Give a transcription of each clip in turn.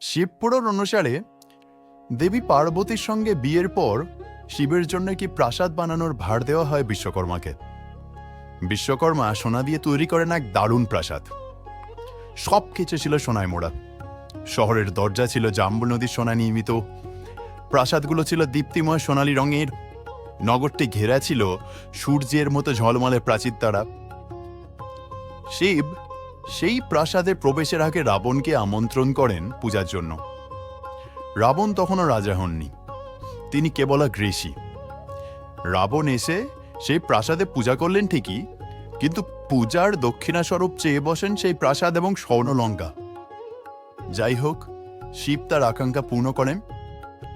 শিবপুরাণ অনুসারে দেবী পার্বতীর সঙ্গে বিয়ের পর শিবের জন্য কি প্রাসাদ বানানোর ভার দেওয়া হয় বিশ্বকর্মাকে। বিশ্বকর্মা সোনা দিয়ে তৈরি করেন এক দারুণ প্রাসাদ। সব কিছু ছিল সোনায় মোড়া শহরের দরজা ছিল জাম্বু নদীর সোনা নির্মিত। প্রাসাদগুলো ছিল দীপ্তিময় সোনালী রঙের। নগরটি ঘেরা ছিল সূর্যের মতো ঝলমলে প্রাচীর দ্বারা। শিব সেই প্রাসাদে প্রবেশের আগে রাবণকে আমন্ত্রণ করেন পূজার জন্য। রাবণ তখনও রাজা হননি। তিনি কেবল ঋষি। রাবণ এসে সেই প্রাসাদে পূজা করলেন ঠিকই, কিন্তু পূজার দক্ষিণাস্বরূপ চেয়ে বসেন সেই প্রাসাদ এবং স্বর্ণলঙ্কা। যাই হোক, শিব তার আকাঙ্ক্ষা পূর্ণ করেন।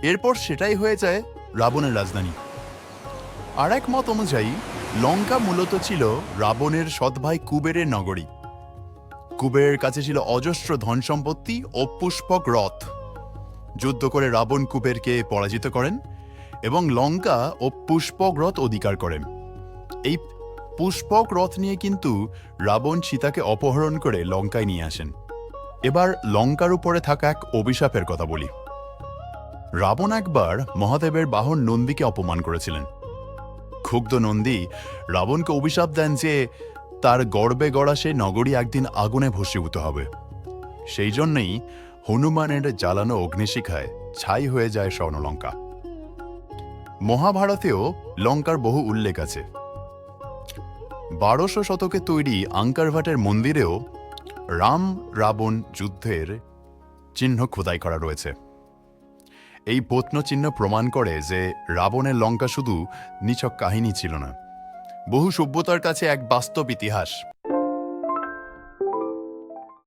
এরপর সেটাই হয়ে যায় রাবণের রাজধানী। আর এক মত অনুযায়ী, লঙ্কা মূলত ছিল রাবণের সৎ ভাই কুবেরের নগরী। কুবেরের কাছে ছিল অজস্র ধন সম্পত্তি ও পুষ্পক রথ। যুদ্ধ করে রাবণ কুবেরকে পরাজিত করেন এবং লঙ্কা ও পুষ্পক রথ অধিকার করেন। এই পুষ্পক রথ নিয়ে কিন্তু রাবণ সীতাকে অপহরণ করে লঙ্কায় নিয়ে আসেন। এবার লঙ্কার উপরে থাকা এক অভিশাপের কথা বলি। রাবণ একবার মহাদেবের বাহন নন্দীকে অপমান করেছিলেন। ক্ষুব্ধ নন্দী রাবণকে অভিশাপ দেন যে তার গর্বে গড়া সেই নগরী একদিন আগুনে ভস্মীভূত হবে। সেই জন্যই হনুমানের জ্বালানো অগ্নিশিখায় ছাই হয়ে যায় স্বর্ণলঙ্কা। মহাভারতেও লঙ্কার বহু উল্লেখ আছে। বারোশো শতকে তৈরি আঙ্কারভাটের মন্দিরেও রাম রাবণ যুদ্ধের চিহ্ন খোদাই করা রয়েছে। এই প্রত্নচিহ্ন প্রমাণ করে যে রাবণের লঙ্কা শুধু নিছক কাহিনী ছিল না। বহু সভ্যতার কাছে এক বাস্তব ইতিহাস।